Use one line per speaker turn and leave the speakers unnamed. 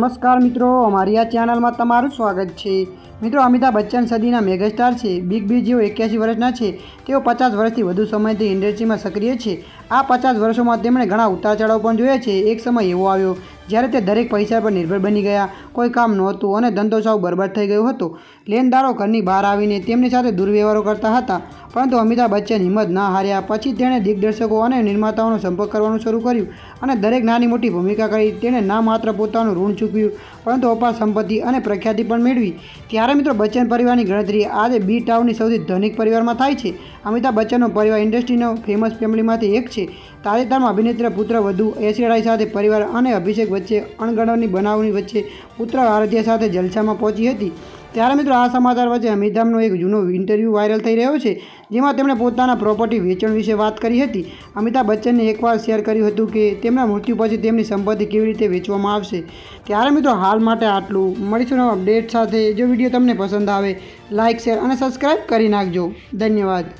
નમસ્કાર મિત્રો, અમારી આ ચેનલમાં તમારું સ્વાગત છે. મિત્રો, અમિતાભ બચ્ચન સદીના મેગાસ્ટાર છે બિગ બી જેઓ એક્યાસી વર્ષના છે, તેઓ પચાસ વર્ષથી વધુ સમયથી ઇન્ડસ્ટ્રીમાં સક્રિય છે. આ પચાસ વર્ષોમાં તેમણે ઘણા ઉતાર ચઢાવ પણ જોયા છે. એક સમય એવો આવ્યો જ્યારે તે દરેક પૈસા પર નિર્ભર બની ગયા. કોઈ કામ નહોતું અને ધંધો સાવ બરબાદ થઈ ગયો હતો. લેનદારો ઘરની બહાર આવીને તેમની સાથે દુર્વ્યવહારો કરતા હતા, પરંતુ અમિતાભ બચ્ચન હિંમત ના હાર્યા. પછી તેણે દિગ્દર્શકો અને નિર્માતાઓનો સંપર્ક કરવાનું શરૂ કર્યું અને દરેક નાની મોટી ભૂમિકા કરી. તેણે ના માત્ર પોતાનું ઋણ ચૂકવ્યું, પરંતુ અપાર સંપત્તિ અને પ્રખ્યાતિ પણ મેળવી. ત્યારે મિત્રો, બચ્ચન પરિવારની ગણતરી આજે બી ટાઉનની સૌથી ધનિક પરિવારમાં થાય છે. અમિતાભ બચ્ચનનો પરિવાર ઇન્ડસ્ટ્રીનો ફેમસ ફેમિલીમાંથી એક છે. તાજેતરમાં અભિનેત્રી પુત્ર વધુ એશિયારાઈ સાથે પરિવાર અને અભિષેક વચ્ચે અણગણોની બનાવની વચ્ચે પુત્ર આરાધ્યા સાથે જલસામાં પહોંચી હતી. ત્યારે મિત્રો આ સમાચાર વચ્ચે અમિતાભનો એક જૂનો ઇન્ટરવ્યૂ વાયરલ થઈ રહ્યો છે, જેમાં તેમણે પોતાના પ્રોપર્ટી વેચાણ વિશે વાત કરી હતી. અમિતાભ બચ્ચને એકવાર શેર કર્યું હતું કે તેમના મૃત્યુ પછી તેમની સંપત્તિ કેવી રીતે વેચવામાં આવશે. ત્યારે મિત્રો હાલ માટે આટલું. મળીશું અપડેટ સાથે. જો વીડિયો તમને પસંદ આવે લાઇક શેર અને સબસ્ક્રાઈબ કરી નાખજો. ધન્યવાદ.